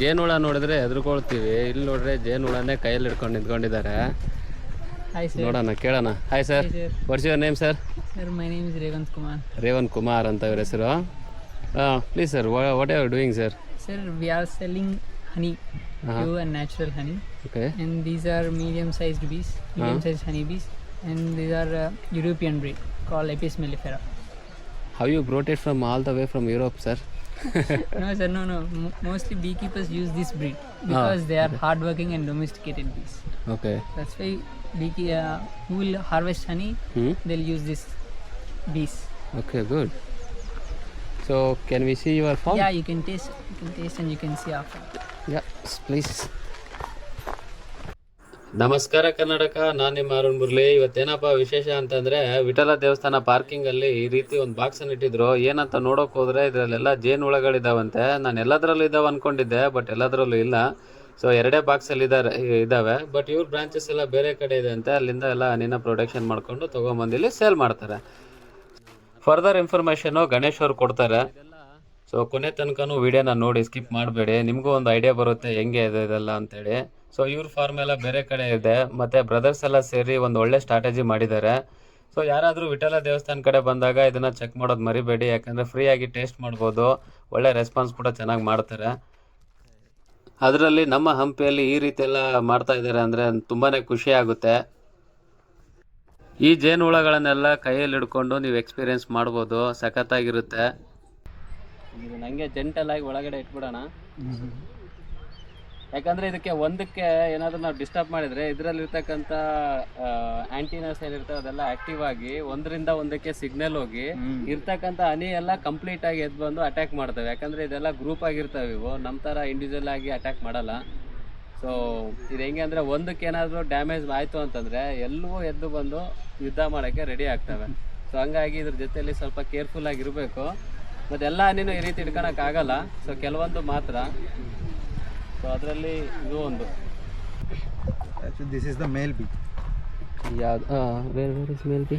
ಜೇನುಳ ನೋಡಿದ್ರೆ ಹೆದರ್ಕೊಳ್ತೀವಿ. ಇಲ್ಲಿ ನೋಡ್ರೆ ಜೇನುಳನೇ ಕೈಯಲ್ಲಿ ಹಿಡ್ಕೊಂಡು ನಿಂತ್ಕೊಂಡಿದ್ದಾರೆ. ನೋಡೋಣ ಕೇಳೋಣ. ಹಾಯ್ ಸರ್ ವರ್ಷ my name sir Revanth Kumar Revanth Kumar ಅಂತ ಇವ್ರ ಹೆಸರು. Please sir what are doing sir sir we are selling honey you and natural honey okay in these are medium sized bees medium size honey bees and these are European breed call Apis mellifera how you brought from all the way from Europe sir no, sir, no, no. M- mostly beekeepers use this breed ah, because they are hardworking and domesticated bees. Okay. That's why beekeeper uh, will harvest honey, Hmm? they'll use this bees. Okay, good. So, can we see your farm? Yeah, you can taste, you can taste, and you can see after. Yeah, please. ನಮಸ್ಕಾರ ಕರ್ನಾಟಕ ನಾನು ನಿಮ್ಮ ಅರುಣ್ ಮುರ್ಲಿ. ಇವತ್ತೇನಪ್ಪ ವಿಶೇಷ ಅಂತಂದ್ರೆ ವಿಠಲ ದೇವಸ್ಥಾನ parking ಅಲ್ಲಿ ಈ ರೀತಿ ಒಂದು ಬಾಕ್ಸ್ ಅನ್ನು ಇಟ್ಟಿದ್ರು. ಏನಂತ ನೋಡೋಕ್ ಹೋದ್ರೆ ಇದ್ರಲ್ಲೆಲ್ಲ ಜೇನು ಹುಳಗಳಿದಾವಂತೆ. ನಾನು ಎಲ್ಲದರಲ್ಲೂ ಇದಾವೆ ಅನ್ಕೊಂಡಿದ್ದೆ ಬಟ್ ಎಲ್ಲದರಲ್ಲೂ ಇಲ್ಲ. ಸೊ ಎರಡೇ ಬಾಕ್ಸ್ ಅಲ್ಲಿ ಇದಾರೆ, ಇದಾವೆ. ಬಟ್ ಇವ್ರ ಬ್ರಾಂಚಸ್ ಎಲ್ಲ ಬೇರೆ ಕಡೆ ಇದೆ ಅಂತೆ. ಅಲ್ಲಿಂದ ಎಲ್ಲ ಹಣ್ಣಿನ ಪ್ರೊಡಕ್ಷನ್ ಮಾಡ್ಕೊಂಡು ತಗೊಂಬಂದು ಇಲ್ಲಿ ಸೇಲ್ ಮಾಡ್ತಾರೆ. ಫರ್ದರ್ ಇನ್ಫಾರ್ಮೇಶನು ಗಣೇಶ್ ಅವ್ರು ಕೊಡ್ತಾರೆ. ಸೊ ಕೊನೆ ತನಕನೂ ವಿಡಿಯೋನ ನೋಡಿ ಸ್ಕಿಪ್ ಮಾಡಬೇಡಿ. ನಿಮಗೂ ಒಂದು ಐಡಿಯಾ ಬರುತ್ತೆ, ಹೆಂಗೆ ಇದೆ ಇದೆಲ್ಲ ಅಂತೇಳಿ. ಸೊ ಇವ್ರ ಫಾರ್ಮ್ ಎಲ್ಲ ಬೇರೆ ಕಡೆ ಇದೆ. ಮತ್ತು ಬ್ರದರ್ಸ್ ಎಲ್ಲ ಸೇರಿ ಒಂದು ಒಳ್ಳೆ ಸ್ಟ್ರಾಟಜಿ ಮಾಡಿದ್ದಾರೆ. ಸೊ ಯಾರಾದರೂ ವಿಠಲ ದೇವಸ್ಥಾನ ಕಡೆ ಬಂದಾಗ ಇದನ್ನು ಚೆಕ್ ಮಾಡೋದು ಮರಿಬೇಡಿ. ಯಾಕಂದರೆ ಫ್ರೀಯಾಗಿ ಟೇಸ್ಟ್ ಮಾಡ್ಬೋದು. ಒಳ್ಳೆ ರೆಸ್ಪಾನ್ಸ್ ಕೂಡ ಚೆನ್ನಾಗಿ ಮಾಡ್ತಾರೆ. ಅದರಲ್ಲಿ ನಮ್ಮ ಹಂಪಿಯಲ್ಲಿ ಈ ರೀತಿ ಎಲ್ಲ ಮಾಡ್ತಾ ಇದ್ದಾರೆ ಅಂದರೆ ತುಂಬಾ ಖುಷಿ ಆಗುತ್ತೆ. ಈ ಜೇನುಹುಳಗಳನ್ನೆಲ್ಲ ಕೈಯಲ್ಲಿ ಹಿಡ್ಕೊಂಡು ನೀವು ಎಕ್ಸ್ಪೀರಿಯೆನ್ಸ್ ಮಾಡ್ಬೋದು. ಸಖತ್ತಾಗಿರುತ್ತೆ. ನನಗೆ ನಂಗೆ ಜೆಂಟಲ್ ಆಗಿ ಒಳಗಡೆ ಇಟ್ಬಿಡೋಣ. ಯಾಕಂದ್ರೆ ಇದಕ್ಕೆ ಒಂದಕ್ಕೆ ಏನಾದರೂ ನಾವು ಡಿಸ್ಟರ್ಬ್ ಮಾಡಿದ್ರೆ ಇದರಲ್ಲಿ ಇರ್ತಕ್ಕಂತ ಆಂಟಿನಾಸ್ ಏನಿರ್ತವೆ ಅದೆಲ್ಲ ಆಕ್ಟಿವ್ ಆಗಿ ಒಂದರಿಂದ ಒಂದಕ್ಕೆ ಸಿಗ್ನಲ್ ಹೋಗಿ ಇರ್ತಕ್ಕಂಥ ಹನಿ ಎಲ್ಲ ಕಂಪ್ಲೀಟ್ ಆಗಿ ಎದ್ದು ಬಂದು ಅಟ್ಯಾಕ್ ಮಾಡ್ತವೆ. ಯಾಕಂದ್ರೆ ಇದೆಲ್ಲ ಗ್ರೂಪ್ ಆಗಿರ್ತವೆ ಇವು. ನಮ್ಮ ಥರ ಇಂಡಿವಿಜುವಲ್ ಆಗಿ ಅಟ್ಯಾಕ್ ಮಾಡಲ್ಲ. ಸೊ ಇದು ಹೆಂಗೆ ಅಂದರೆ ಒಂದಕ್ಕೆ ಏನಾದರೂ ಡ್ಯಾಮೇಜ್ ಆಯಿತು ಅಂತಂದರೆ ಎಲ್ಲವೂ ಎದ್ದು ಬಂದು ಯುದ್ಧ ಮಾಡೋಕ್ಕೆ ರೆಡಿ ಆಗ್ತವೆ. ಸೊ ಹಂಗಾಗಿ ಇದ್ರ ಜೊತೆಯಲ್ಲಿ ಸ್ವಲ್ಪ ಕೇರ್ಫುಲ್ ಆಗಿರಬೇಕು. ಮತ್ತು ಎಲ್ಲ ಹನಿನೂ ಈ ರೀತಿ ಆಗಲ್ಲ. ಸೊ ಕೆಲವೊಂದು ಮಾತ್ರ. ಸೊ ಅದರಲ್ಲಿ ಇದು ಒಂದು. Actually this is the male bee ಯಾವ್ದು where where is male bee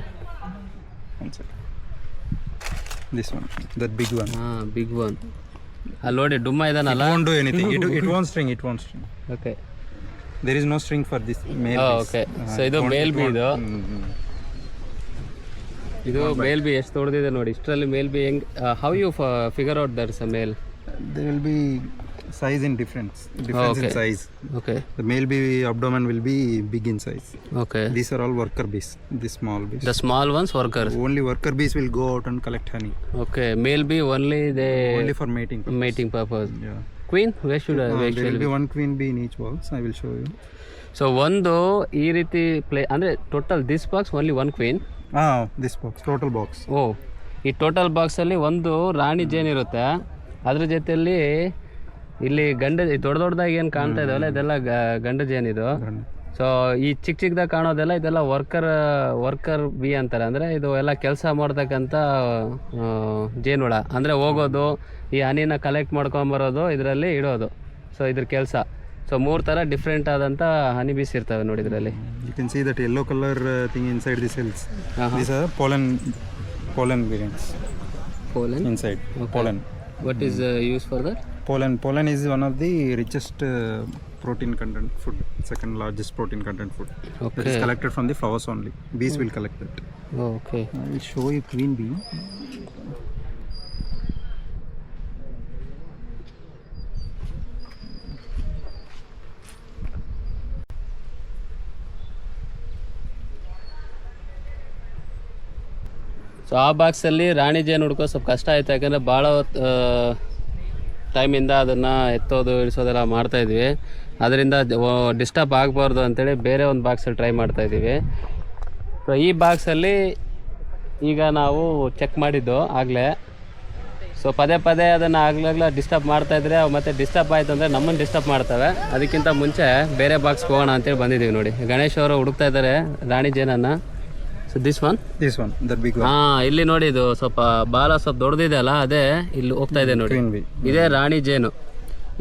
this one that big one ಹಾಂ ಬಿಗ್ ಒನ್ ಅಲ್ಲಿ ನೋಡಿ ಡುಮ್ಮ ಇದನ್ನಲ್ಲ do anything it it on string it on string okay there is no string for this male okay so ಇದು male bee ಇದು? ಇದು male B ಎಷ್ಟು ತೊಡ್ದಿದೆ ನೋಡಿ ಇಷ್ಟರಲ್ಲಿ ಮೇಲ್ ಬಿ ಹೆಂಗ್ how you figure out there's a male they will be size in difference. Difference okay. in size. Okay. The male bee abdomen will be big in size. Okay. These are all worker bees. The small bees. The small ones workers. Only worker bees will go out and collect honey. Okay. Male bee only they Only for mating. purpose. Mating purpose. Yeah. queen where should Uh, where there will be one queen bee in each box. I will show you. So ಒಂದು ಈ ರೀತಿ play ಅಂದರೆ total this box only one queen Ah, this box. Total box. ಓ ಈ total ಬಾಕ್ಸಲ್ಲಿ ಒಂದು ರಾಣಿ ಜೇನಿರುತ್ತೆ ಅದ್ರ ಜೊತೆಯಲ್ಲಿ ಇಲ್ಲಿ ಗಂಡ ದೊಡ್ಡ ದೊಡ್ಡದಾಗಿ ಏನು ಕಾಣ್ತಾ ಇದಾವಲ್ಲ ಇದೆಲ್ಲ ಗಂಡ. ಜೇನಿದು ಸೊ ಈ ಚಿಕ್ಕ ಚಿಕ್ಕದಾಗ ಕಾಣೋದೆಲ್ಲ ಇದೆಲ್ಲ ವರ್ಕರ್ ವರ್ಕರ್ ಬಿ ಅಂತಾರೆ. ಅಂದರೆ ಇದು ಎಲ್ಲ ಕೆಲಸ ಮಾಡ್ತಕ್ಕಂಥ ಜೇನು ಜೇನುಹುಳ. ಅಂದರೆ ಹೋಗೋದು ಈ ಹನಿನ ಕಲೆಕ್ಟ್ ಮಾಡ್ಕೊಂಬರೋದು ಇದರಲ್ಲಿ ಇಡೋದು. ಸೊ ಇದ್ರ ಕೆಲಸ. ಸೊ ಮೂರು ಥರ ಡಿಫ್ರೆಂಟ್ ಆದಂಥ ಹನಿ ಬೀಸ್ ಇರ್ತವೆ ನೋಡಿ ಇದರಲ್ಲಿ. You can see that yellow colour thing thing inside cells cells. Are pollen pollen variants. Pollen inside. Pollen. What is use for that Pollen. Pollen is one of the richest uh, protein content food. Second largest protein content food. That Okay. is collected from the flowers only. Bees will collect that. Okay I will show you queen bee. So ಆ ಬಾಕ್ಸಲ್ಲಿ ರಾಣಿ ಜೇನು ಹುಡ್ಕೋ ಸ್ವಲ್ಪ ಕಷ್ಟ ಆಯ್ತು ಯಾಕಂದರೆ ಭಾಳ ಟೈಮಿಂದ ಅದನ್ನು ಎತ್ತೋದು, ಇಳಿಸೋದೆಲ್ಲ ಮಾಡ್ತಾಯಿದ್ವಿ ಅದರಿಂದ ಡಿಸ್ಟರ್ಬ್ ಆಗಬಾರ್ದು ಅಂತೇಳಿ ಬೇರೆ ಒಂದು ಬಾಕ್ಸಲ್ಲಿ ಟ್ರೈ ಮಾಡ್ತಾ ಇದ್ದೀವಿ. ಸೊ ಈ ಬಾಕ್ಸಲ್ಲಿ ಈಗ ನಾವು ಚೆಕ್ ಮಾಡಿದ್ದು ಆಗಲೇ. ಸೊ ಪದೇ ಪದೇ ಅದನ್ನು ಆಗ್ಲಾಗ್ಲ ಡಿಸ್ಟರ್ಬ್ ಮಾಡ್ತಾಯಿದ್ರೆ ಅವು ಮತ್ತೆ ಡಿಸ್ಟರ್ಬ್ ಆಯ್ತು ಅಂದರೆ ನಮ್ಮನ್ನು ಡಿಸ್ಟರ್ಬ್ ಮಾಡ್ತವೆ. ಅದಕ್ಕಿಂತ ಮುಂಚೆ ಬೇರೆ ಬಾಕ್ಸ್ ಹೋಗೋಣ ಅಂತೇಳಿ ಬಂದಿದ್ದೀವಿ ನೋಡಿ. ಗಣೇಶ್ ಅವರು ಹುಡುಕ್ತಾ ಇದ್ದಾರೆ, ರಾಣಿ ಜೇನನ್ನು. So this one one, that big one. ಹಾ ಇಲ್ಲಿ ನೋಡಿ ಇದು ಸ್ವಲ್ಪ ಬಾಲ ಸ್ವಲ್ಪ ದೊಡ್ಡದಿದೆ ಅಲ್ಲ ಅದೇ ಇಲ್ಲಿ ಹೋಗ್ತಾ ಇದೆ ನೋಡಿ. ಇದೇ ರಾಣಿ ಜೇನು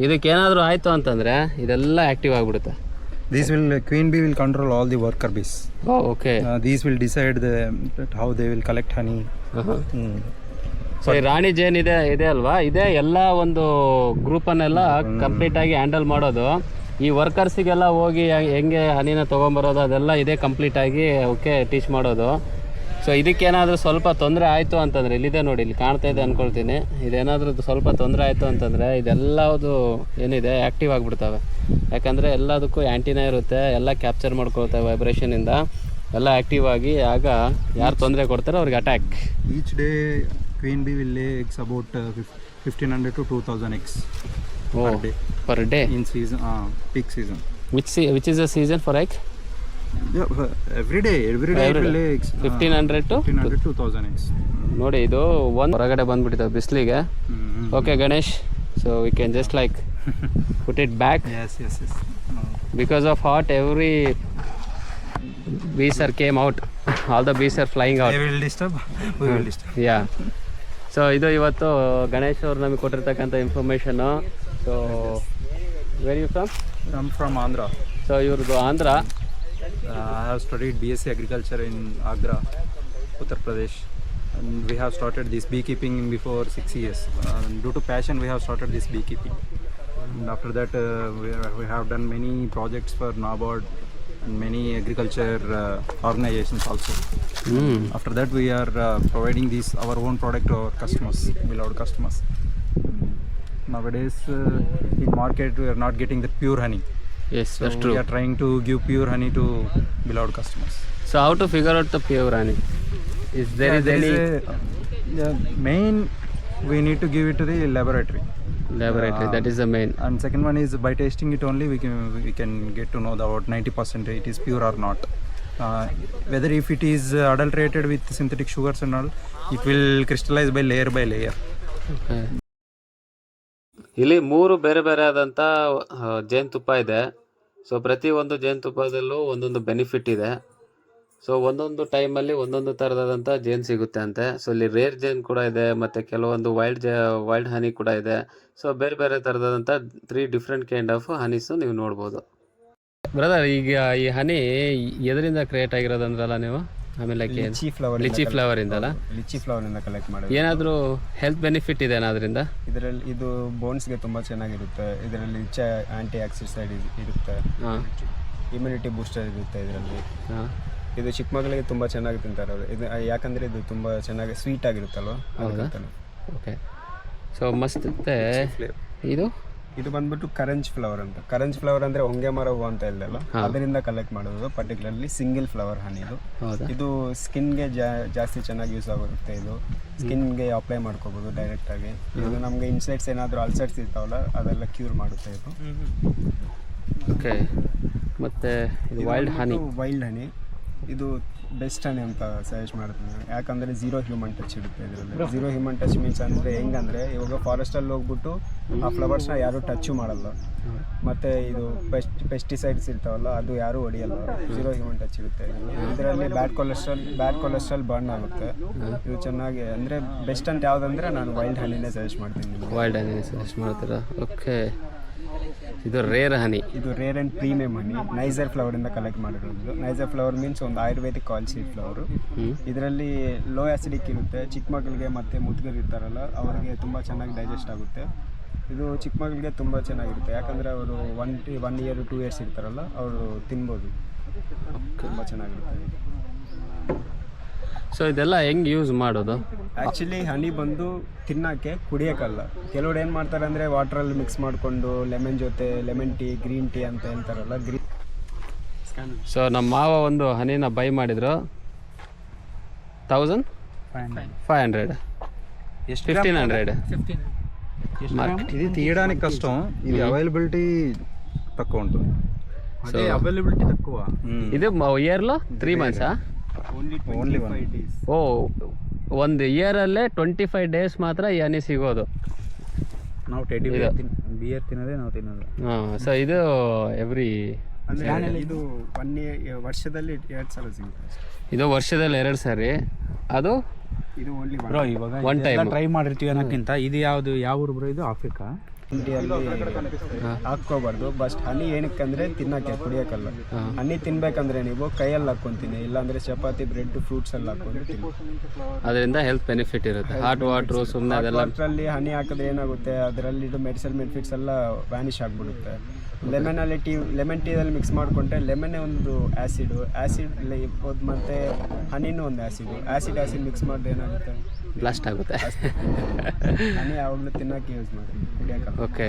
ಇದಕ್ಕೇನಾದರೂ ಆಯ್ತು ಅಂತಂದ್ರೆ ಇದೆಲ್ಲ ಆಕ್ಟಿವ್ ಆಗ್ಬಿಡುತ್ತೆ These will uh, queen bee will control all the worker bees. Okay Uh, these will decide the how they will collect honey. Mm. So ಈ ರಾಣಿ ಜೇನ್ ಇದೆ ಇದೆ ಅಲ್ವಾ ಇದೇ ಎಲ್ಲ ಒಂದು ಗ್ರೂಪನ್ನೆಲ್ಲ ಕಂಪ್ಲೀಟಾಗಿ ಹ್ಯಾಂಡಲ್ ಮಾಡೋದು ಈ ವರ್ಕರ್ಸಿಗೆಲ್ಲ ಹೋಗಿ ಹೆಂಗ್- ಹನಿನ ತೊಗೊಂಬರೋದು, ಅದೆಲ್ಲ ಇದೇ ಕಂಪ್ಲೀಟಾಗಿ ಓಕೆ ಟೀಚ್ ಮಾಡೋದು. ಸೊ ಇದಕ್ಕೇನಾದರೂ ಸ್ವಲ್ಪ ತೊಂದರೆ ಆಯಿತು ಅಂತಂದರೆ, ಇಲ್ಲಿದೆ ನೋಡಿ, ಇಲ್ಲಿ ಕಾಣ್ತಾ ಇದೆ ಅಂದ್ಕೊಳ್ತೀನಿ ಇದೇನಾದರೂ ಸ್ವಲ್ಪ ತೊಂದರೆ ಆಯಿತು ಅಂತಂದರೆ ಇದೆಲ್ಲದು ಏನಿದೆ ಆ್ಯಕ್ಟಿವ್ ಆಗಿಬಿಡ್ತವೆ. ಯಾಕಂದರೆ ಎಲ್ಲದಕ್ಕೂ ಆ್ಯಂಟಿನ ಇರುತ್ತೆ, ಎಲ್ಲ ಕ್ಯಾಪ್ಚರ್ ಮಾಡ್ಕೊಳ್ತವೆ ವೈಬ್ರೇಷನಿಂದ ಎಲ್ಲ ಆ್ಯಕ್ಟಿವ್ ಆಗಿ, ಆಗ ಯಾರು ತೊಂದರೆ ಕೊಡ್ತಾರೋ ಅವ್ರಿಗೆ attack each day queen bee will lay eggs about fifteen hundred to two thousand eggs oh per day in season peak season which see which is the season for egg every day every day Every day. Lay eggs fifteen hundred to fifteen hundred two thousand ನೋಡಿ ಇದು ಒಂದು ಹೊರಗಡೆ ಬಂದ್ಬಿಟ್ಟಿದೆ ಬಿಸಿಲಿಗೆ. Okay Ganesh so we can just like put it back yes yes yes because of hot every bees are came out all the bees are bees are flying out. Will disturb we will yeah so ಇದು ಇವತ್ತು ಗಣೇಶ್ ಅವ್ರು ನಮಗೆ ಕೊಟ್ಟಿರ್ತಕ್ಕಂಥ information So where you from I'm from Andhra. So ಇವ್ರದ್ದು Andhra Uh, I have studied BSc Agriculture in Agra, Uttar Pradesh. And we have started this beekeeping before six years. Uh, due to passion, we have started this beekeeping. And after that, uh, we, are- we have done many projects for NABARD and many agriculture uh, organizations also. ಹ್ಞೂ After that, we are uh, providing this our own product to our customers, beloved customers. nowadays uh, in market we are not getting the pure honey. Yes so that's true. we are trying to give pure honey to beloved customers. So how to figure out the pure honey? Is there, yeah, is there any is a, main we need to give it to the laboratory. Laboratory uh, that is the main. And second one is by tasting it only we can we can get to know about 90 percent it is pure or not. Uh, whether if it is adulterated with synthetic sugars and all it will crystallize by layer by layer. Okay. ಇಲ್ಲಿ ಮೂರು ಬೇರೆ ಬೇರೆ ಆದಂಥ ಜೇನುತುಪ್ಪ ಇದೆ. So ಪ್ರತಿ ಒಂದು ಜೇನುತುಪ್ಪದಲ್ಲೂ ಒಂದೊಂದು ಬೆನಿಫಿಟ್ ಇದೆ. ಸೊ ಒಂದೊಂದು ಟೈಮಲ್ಲಿ ಒಂದೊಂದು ಥರದಾದಂಥ ಜೇನು ಸಿಗುತ್ತೆ ಅಂತೆ. ಸೊ ಇಲ್ಲಿ ರೇರ್ ಜೇನ್ ಕೂಡ ಇದೆ, ಮತ್ತು ಕೆಲವೊಂದು ವೈಲ್ಡ್ ಜೇ ವೈಲ್ಡ್ ಹನಿ ಕೂಡ ಇದೆ. ಸೊ ಬೇರೆ ಬೇರೆ ಥರದಾದಂಥ three different kind of honeys ನೀವು ನೋಡ್ಬೋದು. ಬ್ರದರ್ ಈಗ ಈ ಹನಿ ಎದರಿಂದ ಕ್ರಿಯೇಟ್ ಆಗಿರೋದಂದ್ರಲ್ಲ ನೀವು? ಆಮೇಲೆ ಲಿಚಿ ಫ್ಲವರ್ ಲಿಚಿ ಫ್ಲವರ್ ಇಂದಲ್ಲ ಲಿಚಿ ಫ್ಲವರ್ ಇಂದ ಕಲೆಕ್ಟ್ ಮಾಡಿ ಏನಾದರೂ ಹೆಲ್ತ್ ಬೆನಿಫಿಟ್ ಇದೆ ಅದರಿಂದ? ಇದರಲ್ಲಿ ಇದು ಬೋನ್ಸ್ಗೆ ತುಂಬ ಚೆನ್ನಾಗಿರುತ್ತೆ. ಇದರಲ್ಲಿ ಚ ಆಂಟಿ ಆಕ್ಸಿಸೈಡ್ ಇರುತ್ತೆ. ಇಮ್ಯುನಿಟಿ ಬೂಸ್ಟರ್ ಇರುತ್ತೆ ಇದರಲ್ಲಿ. ಇದು ಚಿಕ್ಕ ಮಕ್ಕಳಿಗೆ ತುಂಬ ಚೆನ್ನಾಗಿ ತಿಂತಾರೆ ಅವರು. ಇದು ಯಾಕಂದರೆ ಇದು ತುಂಬ ಚೆನ್ನಾಗಿ ಸ್ವೀಟ್ ಆಗಿರುತ್ತಲ್ವ. ಓಕೆ ಸೊ ಮಸ್ತ್ ಇದು? ಇದು ಬಂದ್ಬಿಟ್ಟು ಕರಂಜ್ ಫ್ಲವರ್ ಅಂತ. ಕರೆಂಜ್ ಫ್ಲವರ್ ಅಂದ್ರೆ ಹೊಂಗೆ ಮರ ಹೂವು ಅಂತ ಇಲ್ಲಲ್ಲ ಅದರಿಂದ ಕಲೆಕ್ಟ್ ಮಾಡೋದು ಪರ್ಟಿಕ್ಯುಲರ್ಲಿ ಸಿಂಗಲ್ ಫ್ಲವರ್ ಹನಿ ಇದು. ಇದು ಸ್ಕಿನ್ಗೆ ಜಾಸ್ತಿ ಚೆನ್ನಾಗಿ ಯೂಸ್ ಆಗುತ್ತೆ ಇದು. ಸ್ಕಿನ್ಗೆ ಅಪ್ಲೈ ಮಾಡ್ಕೋಬಹುದು ಡೈರೆಕ್ಟ್ ಆಗಿ. ಇದು ನಮಗೆ ಇನ್ಸೈಟ್ಸ್ ಏನಾದರೂ ಅಲ್ಸರ್ಸ್ ಇರ್ತಾವಲ್ಲ ಅದೆಲ್ಲ ಕ್ಯೂರ್ ಮಾಡುತ್ತೆ ಇದು. ಓಕೆ ಮತ್ತೆ ಇದು ವೈಲ್ಡ್ ಹನಿ ವೈಲ್ಡ್ ಹನಿ ಇದು ಬೆಸ್ಟ್ ಹನಿ ಅಂತ ಸಜೆಸ್ಟ್ ಮಾಡ್ತೀನಿ. ಯಾಕಂದರೆ ಝೀರೋ ಹ್ಯೂಮನ್ ಟಚ್ ಇರುತ್ತೆ ಇದರಲ್ಲಿ. ಝೀರೋ ಹ್ಯೂಮನ್ ಟಚ್ ಮೀನ್ಸ್ ಅಂದರೆ ಹೆಂಗಂದರೆ ಇವಾಗ ಫಾರೆಸ್ಟಲ್ಲಿ ಹೋಗ್ಬಿಟ್ಟು ಆ ಫ್ಲವರ್ಸ್ನ ಯಾರೂ ಟಚ್ಚು ಮಾಡಲ್ಲ. ಮತ್ತು ಇದು ಪೆಸ್ಟ್ ಪೆಸ್ಟಿಸೈಡ್ಸ್ ಇರ್ತಾವಲ್ಲ ಅದು ಯಾರೂ ಹೊಡಿಯಲ್ಲ. ಝೀರೋ ಹ್ಯೂಮನ್ ಟಚ್ ಇರುತ್ತೆ ಇದರಲ್ಲಿ. Bad cholesterol bad cholesterol burn ಆಗುತ್ತೆ. ಇದು ಚೆನ್ನಾಗಿ ಅಂದರೆ ಬೆಸ್ಟ್ ಅಂತ ಯಾವುದಂದ್ರೆ ನಾನು ವೈಲ್ಡ್ ಹಣ್ಣಿನೇ ಸಜೆಸ್ಟ್ ಮಾಡ್ತೀನಿ ವೈಲ್ಡ್ ಹಣ್ಣಿನೇ ಸಜೆಸ್ಟ್ ಮಾಡ್ತೀರಾ? ಓಕೆ ಇದು ರೇರ್ ಹನಿ ಇದು rare and premium honey niger ಇಂದ ಕಲೆಕ್ಟ್ ಮಾಡಿರೋದು. ನೈಸರ್ ಫ್ಲವರ್ ಮೀನ್ಸ್ ಒಂದು ಆಯುರ್ವೇದಿಕ್ ಆಯಿಲ್ ಸೀಡ್ ಫ್ಲವರು ಇದರಲ್ಲಿ ಲೋ ಆಸಿಡಿಕ್ ಇರುತ್ತೆ. ಚಿಕ್ಕ ಮಕ್ಕಳಿಗೆ ಮತ್ತು ಮುದುಗರು ಇರ್ತಾರಲ್ಲ ಅವರಿಗೆ ತುಂಬ ಚೆನ್ನಾಗಿ ಡೈಜೆಸ್ಟ್ ಆಗುತ್ತೆ. ಇದು ಚಿಕ್ಕ ಮಕ್ಕಳಿಗೆ ತುಂಬ ಚೆನ್ನಾಗಿರುತ್ತೆ. ಯಾಕಂದರೆ ಅವರು one to one year two years ಇರ್ತಾರಲ್ಲ ಅವರು ತಿನ್ಬೋದು. ತುಂಬ ಚೆನ್ನಾಗಿರುತ್ತೆ. ಸೊ ಇದೆಲ್ಲ ಹೆಂಗೆ ಯೂಸ್ ಮಾಡೋದು ಆ್ಯಕ್ಚುಲಿ ಹನಿ ಬಂದು ತಿನ್ನೋಕ್ಕೆ ಕುಡಿಯೋಕ್ಕಲ್ಲ ಕೆಲವ್ರು ಏನು ಮಾಡ್ತಾರೆ ಅಂದರೆ ವಾಟ್ರಲ್ಲಿ ಮಿಕ್ಸ್ ಮಾಡಿಕೊಂಡು ಲೆಮನ್ ಜೊತೆ ಲೆಮನ್ ಟೀ ಗ್ರೀನ್ ಟೀ ಅಂತ ಹೇಳ್ತಾರಲ್ಲ ಗ್ರೀನ್ ಸೊ ನಮ್ಮ ಮಾವ ಒಂದು ಹನಿನ ಬೈ ಮಾಡಿದ್ರು thousand five hundred fifteen hundred fifteen ఇది తీయడానికి కష్టం ఇది అవైలబిలిటీ తక్కువ ఉంటుంది సో అవైలబిలిటీ తక్కువ ఇది ఇయర్లో త్రీ మంత్సా ಓನ್ಲಿ ಓ ಒಂದು ಇಯರಲ್ಲೇ ಟ್ವೆಂಟಿ ಫೈವ್ ಡೇಸ್ ಮಾತ್ರ ಈ ಹನಿ ಸಿಗೋದು. ನಾವು ಟೆಡಿ ಬಿಯರ್ ಬಿಯರ್ ತಿನ್ನೋದೇ ನಾವು ತಿನ್ನೋದು. ಹಾಂ ಸೊ ಇದು ಎವ್ರಿ ಅಂದರೆ ಇದು ಒನ್ ವರ್ಷದಲ್ಲಿ ಎರಡು ಸಲ ಸಿಗುತ್ತೆ ಇದು ವರ್ಷದಲ್ಲಿ ಎರಡು ಸಾರಿ. ಅದು ಇದು ಓನ್ಲಿ ಬ್ರೋ ಇವಾಗ ಒನ್ ಟೈಮ್ ಟ್ರೈ ಮಾಡಿರ್ತೀವಿ ಅನ್ನೋಕ್ಕಿಂತ ಇದು ಯಾವುದು ಯಾವ ಊರು ಬ್ರೋ ಇದು? ಆಫ್ರಿಕಾ? ಹಾಕ್ಕೋಬಾರ್ದು. ಬಸ್ಟ್ ಹನಿ ಏನಕ್ಕಂದ್ರೆ ತಿನ್ನಕ್ಕೆ ಕುಡಿಯೋಕ್ಕಲ್ಲ. ಹನಿ ತಿನ್ಬೇಕಂದ್ರೆ ನೀವು ಕೈಯಲ್ಲಿ ಹಾಕೊಂತೀನಿ ಇಲ್ಲಾಂದ್ರೆ ಚಪಾತಿ ಬ್ರೆಡ್ ಫ್ರೂಟ್ಸ್ ಎಲ್ಲ ಹಾಕೊಂಡು ಅದರಿಂದ ಹೆಲ್ತ್ ಬೆನಿಫಿಟ್ ಇರುತ್ತೆ. ಹಾಟ್ ವಾಟರ್ ಸುಮ್ಮನೆ ಅದರಲ್ಲಿ ಹನಿ ಹಾಕಿದ್ರೆ ಏನಾಗುತ್ತೆ? ಅದರಲ್ಲಿ ಮೆಡಿಸಲ್ ಬೆನಿಫಿಟ್ಸ್ ಎಲ್ಲ ವ್ಯಾನಿಷ್ ಆಗಿಬಿಡುತ್ತೆ. ಲೆಮನಲ್ಲಿ ಟೀ ಲೆಮನ್ ಟೀದಲ್ಲಿ ಮಿಕ್ಸ್ ಮಾಡಿಕೊಂಡ್ರೆ ಲೆಮನ್ನೇ ಒಂದು ಆ್ಯಸಿಡು ಆ್ಯಸಿಡ್ ಮತ್ತು ಹನಿನೂ ಒಂದು ಆ್ಯಸಿಡು ಆ್ಯಸಿಡ್ ಆ್ಯಸಿಡ್ ಮಿಕ್ಸ್ ಮಾಡಿದ್ರೆ ಏನಾಗುತ್ತೆ? ಬ್ಲಾಸ್ಟ್ ಆಗುತ್ತೆ. ಹನಿ ಯಾವಾಗಲೂ ತಿನ್ನೋಕ್ಕೆ ಯೂಸ್ ಮಾಡಿ ಓಕೆ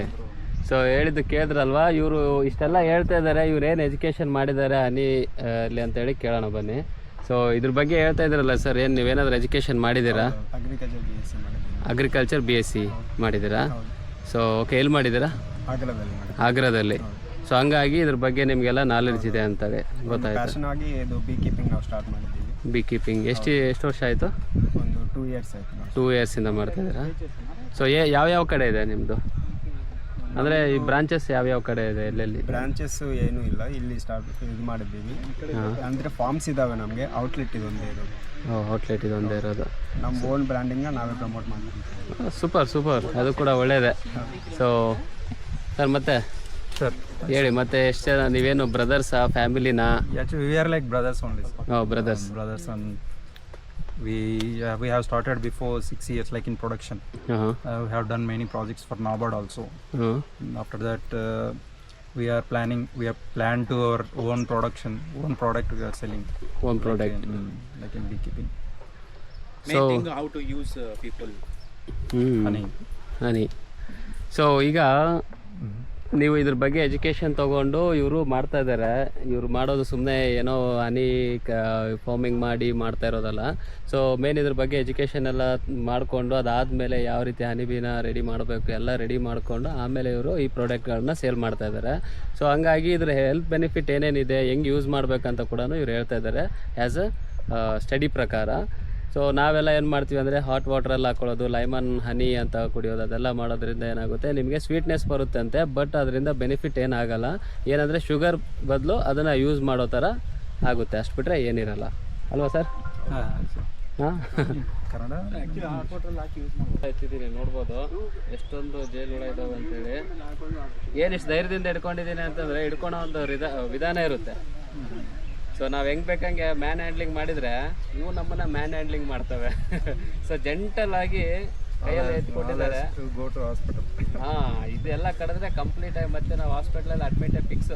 ಸೊ ಹೇಳಿದ್ದು ಕೇಳಿದ್ರಲ್ವಾ? ಇವರು ಇಷ್ಟೆಲ್ಲ ಹೇಳ್ತಾ ಇದ್ದಾರೆ. ಇವ್ರು ಏನು ಎಜುಕೇಷನ್ ಮಾಡಿದ್ದಾರೆ ಹನಿ ಅಲ್ಲಿ ಅಂತೇಳಿ ಕೇಳೋಣ ಬನ್ನಿ. ಸೊ ಇದ್ರ ಬಗ್ಗೆ ಹೇಳ್ತಾ ಇದ್ದೀರಲ್ಲ ಸರ್ ಏನು ನೀವೇನಾದರೂ ಎಜುಕೇಷನ್ ಮಾಡಿದ್ದೀರಾ? ಅಗ್ರಿಕಲ್ಚರ್ ಬಿ ಎಸ್ ಸಿ ಮಾಡಿದ್ದೀರಾ? ಸೊ ಓಕೆ ಎಲ್ಲಿ ಮಾಡಿದ್ದೀರಾ? ಆಗ್ರಾದಲ್ಲಿ ಸೊ ಹಂಗಾಗಿ ಇದ್ರ ಬಗ್ಗೆ ನಿಮಗೆಲ್ಲ ನಾಲೆಡ್ಜ್ ಇದೆ ಅಂತ ಗೊತ್ತಾಯ್ತು. ಬಿ ಕೀಪಿಂಗ್ ಎಷ್ಟು ಎಷ್ಟು ವರ್ಷ ಆಯಿತು? ಒಂದು ಟೂ ಇಯರ್ಸ್ ಆಯಿತು ಟೂ ಇಯರ್ಸಿಂದ ಮಾಡ್ತಾಯಿದ್ದೀರಾ ಸೊ ಏ ಯಾವ್ಯಾವ ಕಡೆ ಇದೆ ನಿಮ್ಮದು ಅಂದರೆ ಈ ಬ್ರಾಂಚಸ್ ಯಾವ್ಯಾವ ಕಡೆ ಇದೆ ಎಲ್ಲೆಲ್ಲಿ? ಬ್ರಾಂಚಸ್ ಏನೂ ಇಲ್ಲ. ಇಲ್ಲಿ ಸ್ಟಾರ್ಟ್ ಇದು ಮಾಡಿದ್ದೀವಿ. ಅಂದರೆ ಫಾರ್ಮ್ಸ್ ಇದ್ದಾವೆ ನಮಗೆ. ಔಟ್ಲೆಟ್ ಇದೊಂದೇ ಇರೋದು. ಔಟ್ಲೆಟ್ ಇದೊಂದೇ ಇರೋದು. ನಮ್ಮ ಓನ್ ಬ್ರ್ಯಾಂಡಿಂಗ್ನ ನಾವೇ ಪ್ರಮೋಟ್ ಮಾಡ್ತೀವಿ. ಸೂಪರ್ ಸೂಪರ್ ಅದು ಕೂಡ ಒಳ್ಳೆಯದೇ ಸೊ ಸರ್ ಮತ್ತೆ? Sir, ಹೇಳಿ ಮತ್ತೆ ಎಷ್ಟೇ ನೀವೆನೋ brothers a family are like brothers only brothers brothers on we we have started before six years like in production uh uh we have done many projects for NABARD also after that we are planning we have planned to our own production own product we are selling own product like be keeping making how to use people hmm honey honey so ಈಗ ನೀವು ಇದ್ರ ಬಗ್ಗೆ education ತಗೊಂಡು ಇವರು ಮಾಡ್ತಾ ಇದ್ದಾರೆ ಇವರು ಮಾಡೋದು ಸುಮ್ಮನೆ ಏನೋ ಹನಿ ಫಾರ್ಮಿಂಗ್ ಮಾಡಿ ಮಾಡ್ತಾ ಇರೋದಲ್ಲ. ಸೊ ಮೇನ್ ಇದ್ರ ಬಗ್ಗೆ ಎಜುಕೇಷನ್ ಎಲ್ಲ ಮಾಡಿಕೊಂಡು ಅದಾದಮೇಲೆ ಯಾವ ರೀತಿ ಹನಿ ಬೀನ ರೆಡಿ ಮಾಡಬೇಕು, ಎಲ್ಲ ರೆಡಿ ಮಾಡಿಕೊಂಡು ಆಮೇಲೆ ಇವರು ಈ ಪ್ರಾಡಕ್ಟ್ಗಳನ್ನ ಸೇಲ್ ಮಾಡ್ತಾ ಇದ್ದಾರೆ ಸೊ ಹಂಗಾಗಿ ಇದ್ರ ಹೆಲ್ತ್ ಬೆನಿಫಿಟ್ ಏನೇನಿದೆ, ಹೆಂಗೆ ಯೂಸ್ ಮಾಡಬೇಕಂತ ಕೂಡ ಇವ್ರು ಹೇಳ್ತಾ ಇದ್ದಾರೆ ಆ್ಯಸ್ ಅ ಸ್ಟಡಿ ಪ್ರಕಾರ. ಸೊ ನಾವೆಲ್ಲ ಏನು ಮಾಡ್ತೀವಿ ಅಂದರೆ ಹಾಟ್ ವಾಟ್ರಲ್ಲಿ ಹಾಕೊಳ್ಳೋದು ಲೈಮನ್ ಹನಿ ಅಂತ ಕುಡಿಯೋದು ಅದೆಲ್ಲ ಮಾಡೋದ್ರಿಂದ ಏನಾಗುತ್ತೆ? ನಿಮಗೆ ಸ್ವೀಟ್ನೆಸ್ ಬರುತ್ತೆ ಅಂತೆ ಬಟ್ ಅದರಿಂದ ಬೆನಿಫಿಟ್ ಏನಾಗಲ್ಲ. ಏನಂದರೆ ಶುಗರ್ ಬದಲು ಅದನ್ನು ಯೂಸ್ ಮಾಡೋ ಥರ ಆಗುತ್ತೆ. ಅಷ್ಟು ಬಿಟ್ಟರೆ ಏನಿರಲ್ಲ. ಅಲ್ವಾ ಸರ್ ಹಾಂ ಎತ್ತಿದ್ದೀನಿ ನೋಡ್ಬೋದು. ಎಷ್ಟೊಂದು ಜೇನುಹುಳ ಇದಾವೆ ಅಂತೇಳಿ. ಏನು ಇಷ್ಟು ಧೈರ್ಯದಿಂದ ಹಿಡ್ಕೊಂಡಿದ್ದೀನಿ ಅಂತಂದರೆ ಹಿಡ್ಕೊಳೋ ಒಂದು ವಿಧ ವಿಧಾನ ಇರುತ್ತೆ. ಸೊ ನಾವು ಹೆಂಗ್ ಬೇಕಂಗೆ ಮ್ಯಾನ್ ಹ್ಯಾಂಡ್ಲಿಂಗ್ ಮಾಡಿದ್ರೆ ಇವು ನಮ್ಮನ್ನ ಮ್ಯಾನ್ ಹ್ಯಾಂಡ್ಲಿಂಗ್ ಮಾಡ್ತವೆ. ಸೊ ಜೆಂಟಲ್ ಆಗಿ ಕೈಯಲ್ಲಿ ಎತ್ಕೊಟ್ಟಿದ್ದಾರೆ ಹಾಂ ಇದೆಲ್ಲ ಕಡಿದ್ರೆ ಕಂಪ್ಲೀಟ್ ಆಗಿ ಮತ್ತೆ ನಾವು ಹಾಸ್ಪಿಟ್ಲಲ್ಲಿ admit fix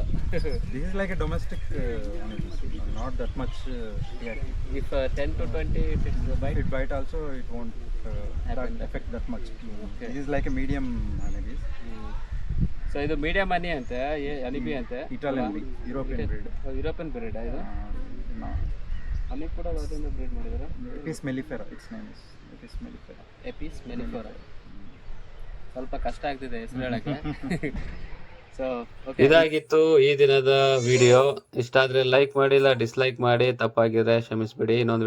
uh, honey, not that much uh, yeah. If ten to twenty it's by bite also it also, it won't much affect like a This so ಇದು ಮೀಡಿಯಂ ಅನಿ ಅಂತೆ ಅನಿಬಿ ಅಂತೆ. Italian European breed. European breed ಇದು? Uh, ಕೂಡ ಅದರಿಂದ breed ಮಾಡಿದ್ದಾರೆ Apis mellifera its name is Apis mellifera Apis mellifera ಸ್ವಲ್ಪ ಕಷ್ಟ ಆಗ್ತಿದೆ ಹೆಸರು ಹೇಳಕ್ಕೆ. ಸೊ ಇದಾಗಿತ್ತು ಈ ದಿನದ ವಿಡಿಯೋ ಇಷ್ಟ ಆದ್ರೆ ಲೈಕ್ ಮಾಡಿಲ್ಲ ಡಿಸ್ಲೈಕ್ ಮಾಡಿ ತಪ್ಪಾಗಿದ್ರೆ ಕ್ಷಮಿಸ್ಬಿಡಿ. ಇನ್ನೊಂದು